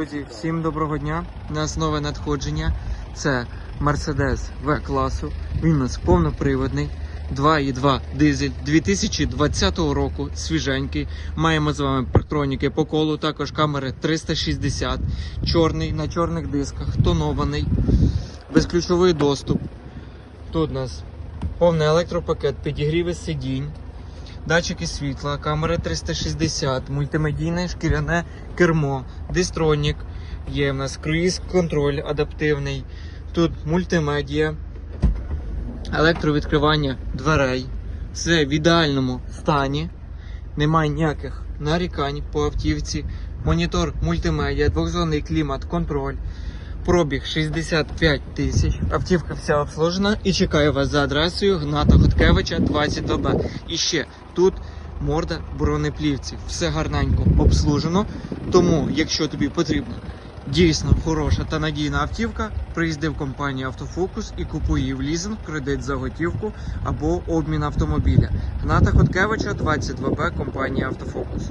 Друзі, всім доброго дня. У нас нове надходження. Це Mercedes V-класу. Він у нас повноприводний. 2,2 дизель 2020 року, свіженький. Маємо з вами партроніки по колу, також камери 360, чорний на чорних дисках, тонований, безключовий доступ. Тут у нас повний електропакет, підігріви сидінь, датчики світла, камери 360, мультимедійне шкіряне кермо, дистронік, є в нас круїз контроль адаптивний, тут мультимедіа, електровідкривання дверей. Все в ідеальному стані. Немає ніяких нарікань по автівці. Монітор мультимедіа, двохзонний клімат, контроль. Пробіг 65 тисяч. Автівка вся обслужена і чекає вас за адресою Гната Хоткевича 20 Б. І ще тут морда бронеплівці. Все гарненько обслужено. Тому, якщо тобі потрібна дійсно хороша та надійна автівка, приїзди в компанію Автофокус і купуй її в лізинг, кредит за готівку або обмін автомобіля. Гната Хоткевича 22 Б, компанія Автофокус.